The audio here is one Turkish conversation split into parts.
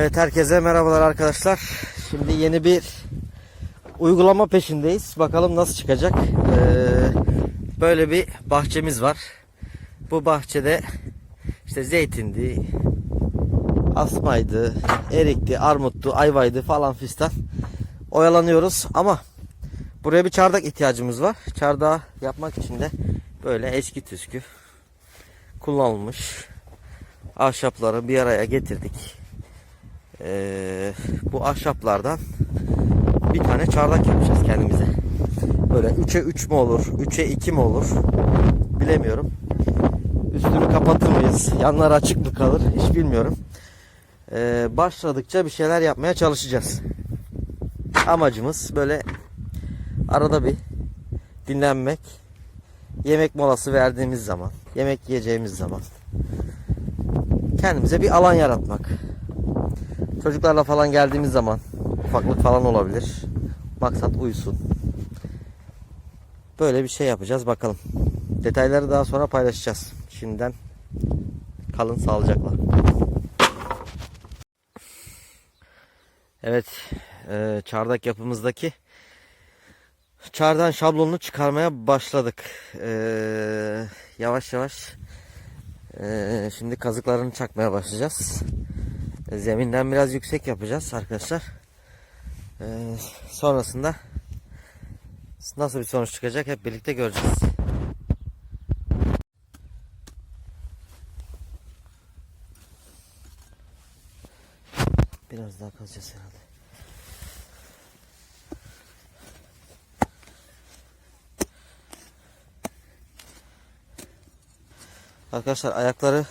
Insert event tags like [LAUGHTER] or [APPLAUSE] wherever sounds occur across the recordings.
Evet herkese merhabalar arkadaşlar. Şimdi yeni bir uygulama peşindeyiz. Bakalım nasıl çıkacak. Ee, böyle bir bahçemiz var. Bu bahçede işte zeytindi, asmaydı, erikti, armuttu, ayvaydı falan fistan oyalanıyoruz ama buraya bir çardak ihtiyacımız var. Çardağı yapmak için de böyle eski tüskü kullanılmış ahşapları bir araya getirdik. Ee, bu ahşaplardan bir tane çardak yapacağız kendimize. Böyle 3'e 3 mü olur, 3'e 2 mi olur bilemiyorum. Üstünü kapatır mıyız, yanlar açık mı kalır hiç bilmiyorum. Ee, başladıkça bir şeyler yapmaya çalışacağız. Amacımız böyle arada bir dinlenmek, yemek molası verdiğimiz zaman, yemek yiyeceğimiz zaman kendimize bir alan yaratmak. Çocuklarla falan geldiğimiz zaman ufaklık falan olabilir. Maksat uyusun. Böyle bir şey yapacağız bakalım. Detayları daha sonra paylaşacağız. Şimdiden kalın sağlıcakla. Evet, e, çardak yapımızdaki çardan şablonunu çıkarmaya başladık. E, yavaş yavaş e, şimdi kazıklarını çakmaya başlayacağız. Zeminden biraz yüksek yapacağız arkadaşlar. E, sonrasında nasıl bir sonuç çıkacak hep birlikte göreceğiz. Biraz daha kazacağız herhalde. Arkadaşlar ayakları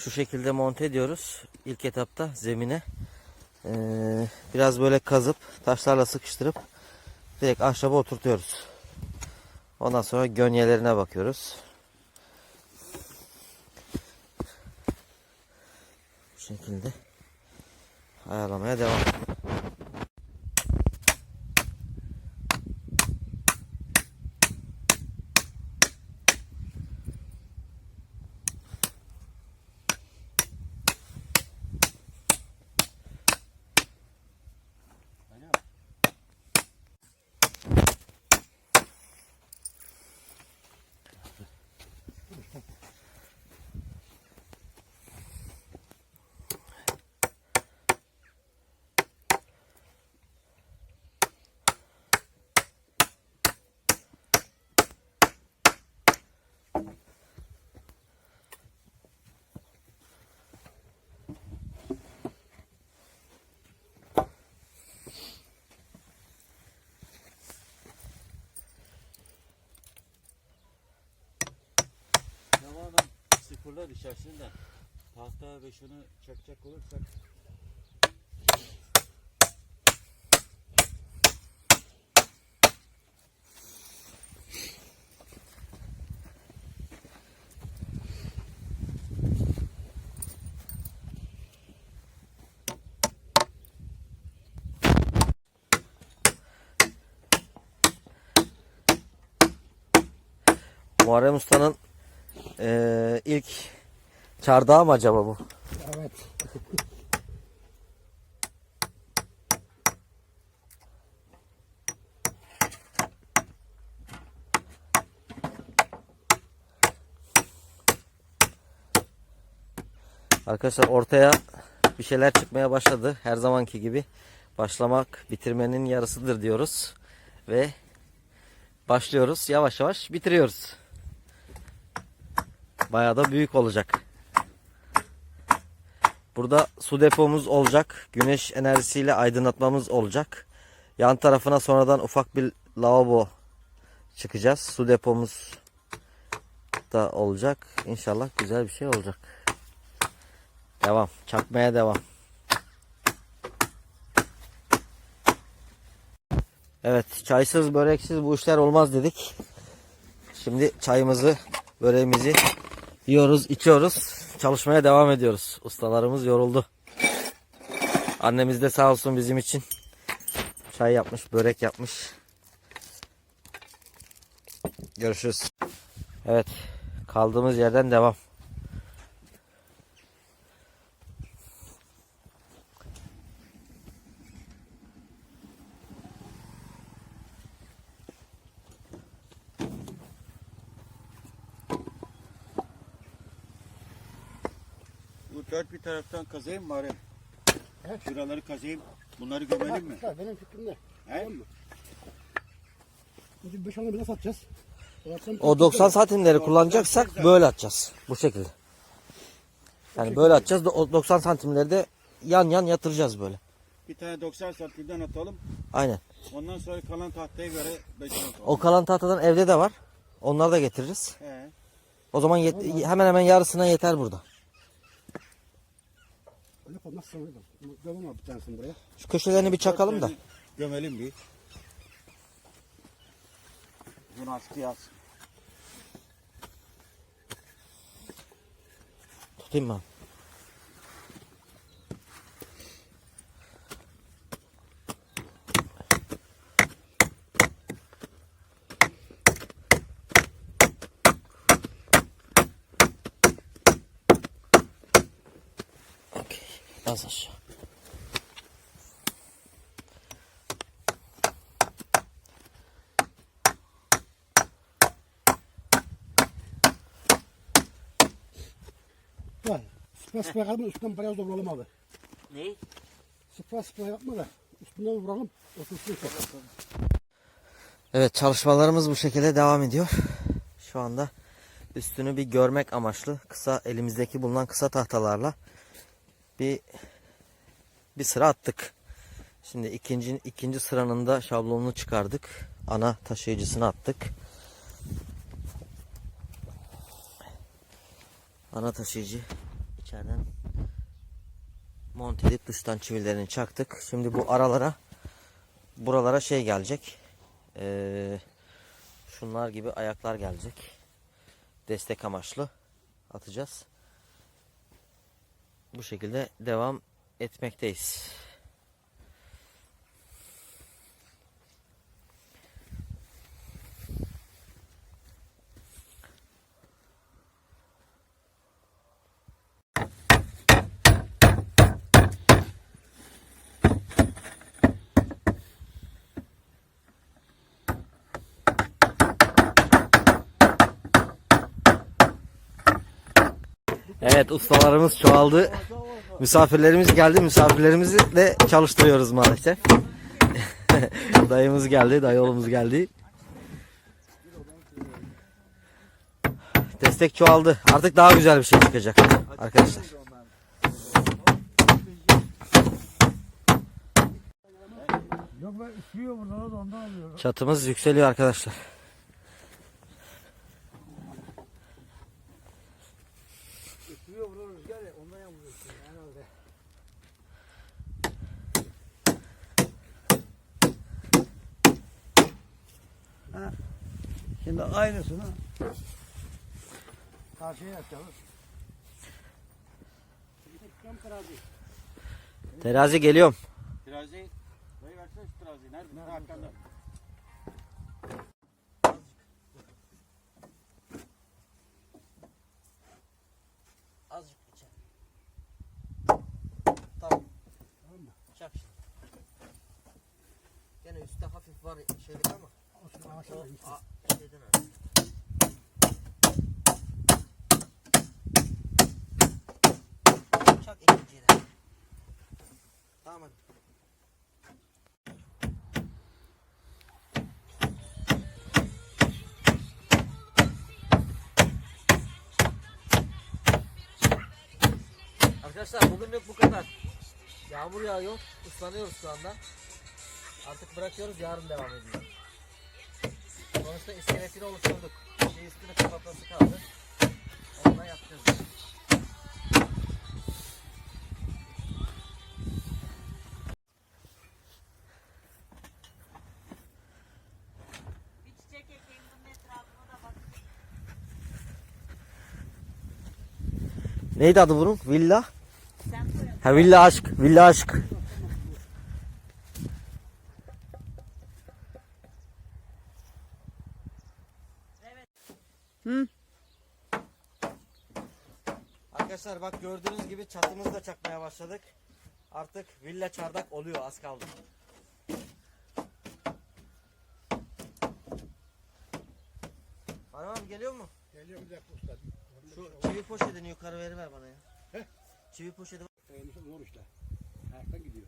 şu şekilde monte ediyoruz. İlk etapta zemine ee, biraz böyle kazıp taşlarla sıkıştırıp direkt ahşaba oturtuyoruz. Ondan sonra gönyelerine bakıyoruz. Bu şekilde ayarlamaya devam. Sıfırlar içerisinde. Tahta ve şunu çakacak olursak Muharrem Usta'nın ee, ilk çardağı mı acaba bu? Evet. Arkadaşlar ortaya bir şeyler çıkmaya başladı. Her zamanki gibi başlamak bitirmenin yarısıdır diyoruz. Ve başlıyoruz. Yavaş yavaş bitiriyoruz. Bayağı da büyük olacak. Burada su depomuz olacak. Güneş enerjisiyle aydınlatmamız olacak. Yan tarafına sonradan ufak bir lavabo çıkacağız. Su depomuz da olacak. İnşallah güzel bir şey olacak. Devam. Çakmaya devam. Evet. Çaysız böreksiz bu işler olmaz dedik. Şimdi çayımızı böreğimizi yiyoruz, içiyoruz. Çalışmaya devam ediyoruz. Ustalarımız yoruldu. Annemiz de sağ olsun bizim için çay yapmış, börek yapmış. Görüşürüz. Evet. Kaldığımız yerden devam. Bir taraftan kazayım mı Arif? He? Şuraları kazayım. Bunları gömelim mi? Benim fikrim ne? He? Tamam mı? Şimdi 5 onu bile satacağız. O 90 santimleri kullanacaksak böyle atacağız. Bu şekilde. Yani böyle atacağız. O 90 santimleri de yan yan yatıracağız böyle. Bir tane 90 santimden atalım. Aynen. Ondan sonra kalan tahtaya göre 5 atalım. O kalan tahtadan evde de var. Onları da getiririz. He. O zaman yet- hemen hemen yarısına yeter burada. Yapalım. Sanırım? Devam abi bir tanesini buraya. Şu köşelerini bir çakalım da. Gömelim bir. Bunu askıya as. Tutayım mı? Aşağı. Var. Sıkma sıkma kalma üstünden biraz da vuralım abi. Ne? Sıkma sıkma yapma da üstünden vuralım. Otursun. Evet çalışmalarımız bu şekilde devam ediyor. Şu anda üstünü bir görmek amaçlı kısa elimizdeki bulunan kısa tahtalarla bir bir sıra attık. Şimdi ikinci ikinci sıranın da şablonunu çıkardık. Ana taşıyıcısını attık. Ana taşıyıcı içeriden monte edip dıştan çivilerini çaktık. Şimdi bu aralara buralara şey gelecek. Ee, şunlar gibi ayaklar gelecek. Destek amaçlı atacağız. Bu şekilde devam etmekteyiz. Evet ustalarımız çoğaldı. Misafirlerimiz geldi. Misafirlerimizi de çalıştırıyoruz maalesef. [LAUGHS] Dayımız geldi. Dayıoğlumuz geldi. Destek çoğaldı. Artık daha güzel bir şey çıkacak arkadaşlar. Çatımız yükseliyor arkadaşlar. Burada rüzgar ya ondan yağmurluyorsun öyle. Ha. Şimdi aynısını karşıya yapacağız. Terazi. Terazi geliyorum. Terazi. Dayı versene şu teraziyi. Nerede? Ha, arkanda. Azıcık içeri. Tamam. Çak şimdi. Üstte hafif var şeylik ama Olsun ağaçlar o a- şeyden öyle. Çak ikinciyi de. Tamam hadi. Arkadaşlar bugünlük bu kadar. Yağmur yağıyor. ıslanıyoruz şu anda. Artık bırakıyoruz yarın devam ediyor. Sonuçta iskeletini oluşturduk. Bir üstünü kapatması kaldı. Onunla yapacağız. Neydi adı bunun? Villa? Ha villa aşk. Villa aşk. Arkadaşlar bak gördüğünüz gibi çatımızı da çakmaya başladık. Artık villa çardak oluyor az kaldı. Hanım abi geliyor mu? Geliyor bir dakika usta. Şu çivi poşetini yukarı veriver bana ya. Heh. Çivi poşeti Dayanışı zor işte. Ayaktan gidiyor.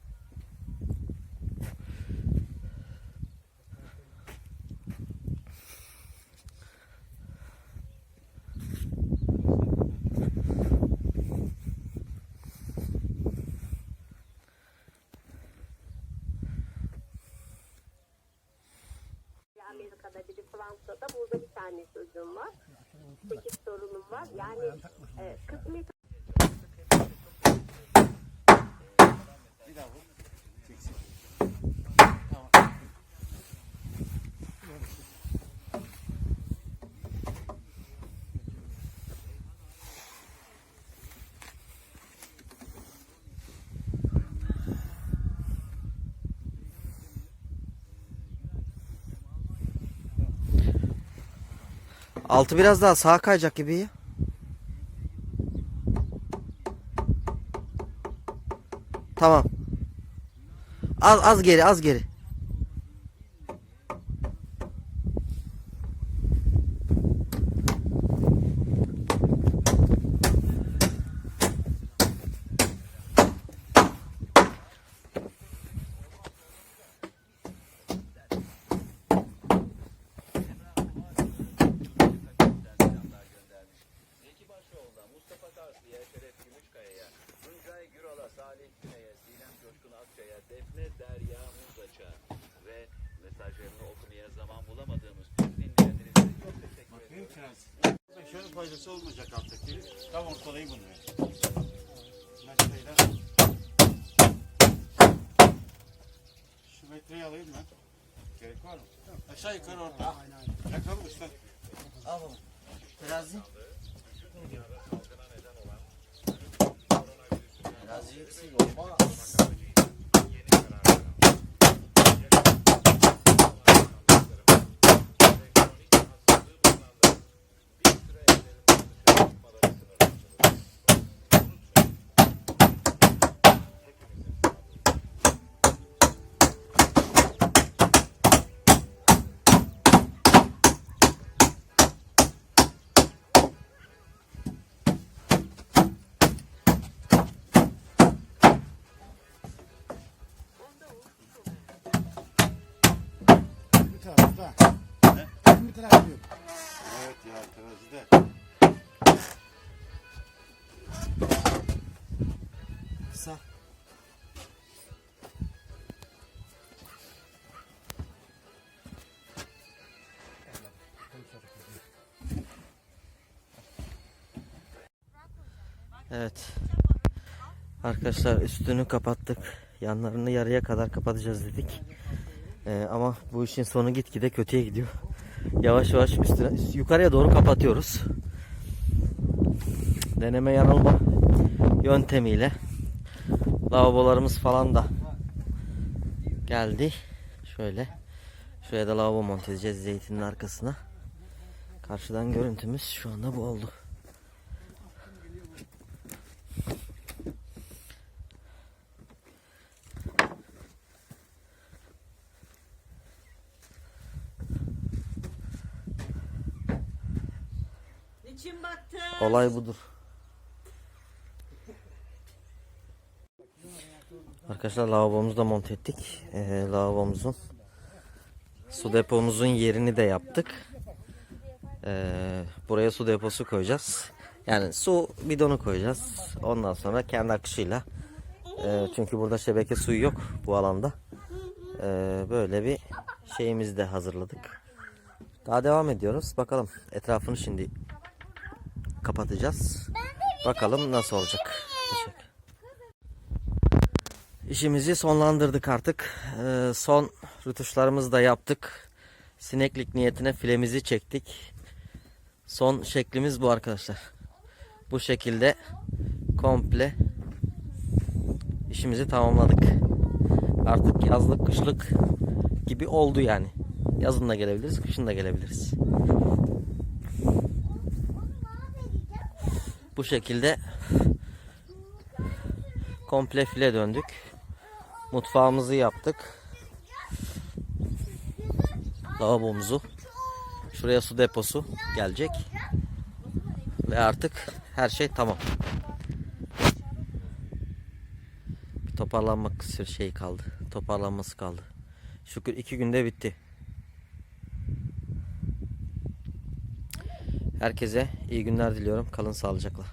Amerika'da biri Fransa'da burada bir tane çocuğum var. Sekiz sorunum var. Yani e, kısmi Altı biraz daha sağa kayacak gibi. Tamam. Az az geri az geri. Tam ortalayı buluyor. Metreyle. Şu metreyi alayım ben. Gerek var mı? Aşağı yukarı orta. Aynen aynen. Yakalım usta. Al baba. Terazi. Terazi olmaz. Evet. Arkadaşlar üstünü kapattık. Yanlarını yarıya kadar kapatacağız dedik. Ee, ama bu işin sonu gitgide kötüye gidiyor. Yavaş yavaş üstüne yukarıya doğru kapatıyoruz. Deneme yanılma yöntemiyle lavabolarımız falan da geldi. Şöyle. Şuraya da lavabo monte edeceğiz zeytinin arkasına. Karşıdan görüntümüz şu anda bu oldu. Olay budur. Arkadaşlar lavabomuzu da monte ettik. Ee, lavabomuzun su depomuzun yerini de yaptık. Ee, buraya su deposu koyacağız. Yani su bidonu koyacağız. Ondan sonra kendi akışıyla. Ee, çünkü burada şebeke suyu yok bu alanda. Ee, böyle bir şeyimizi de hazırladık. Daha devam ediyoruz. Bakalım etrafını şimdi kapatacağız. Bakalım nasıl olacak. İşimizi sonlandırdık artık. Ee, son rütuşlarımızı da yaptık. Sineklik niyetine filemizi çektik. Son şeklimiz bu arkadaşlar. Bu şekilde komple işimizi tamamladık. Artık yazlık kışlık gibi oldu yani. Yazın da gelebiliriz, kışın da gelebiliriz. Bu şekilde komple file döndük. Mutfağımızı yaptık. Lavabomuzu. Şuraya su deposu gelecek. Ve artık her şey tamam. Toparlanmak şey kaldı. Toparlanması kaldı. Şükür iki günde bitti. Herkese iyi günler diliyorum. Kalın sağlıcakla.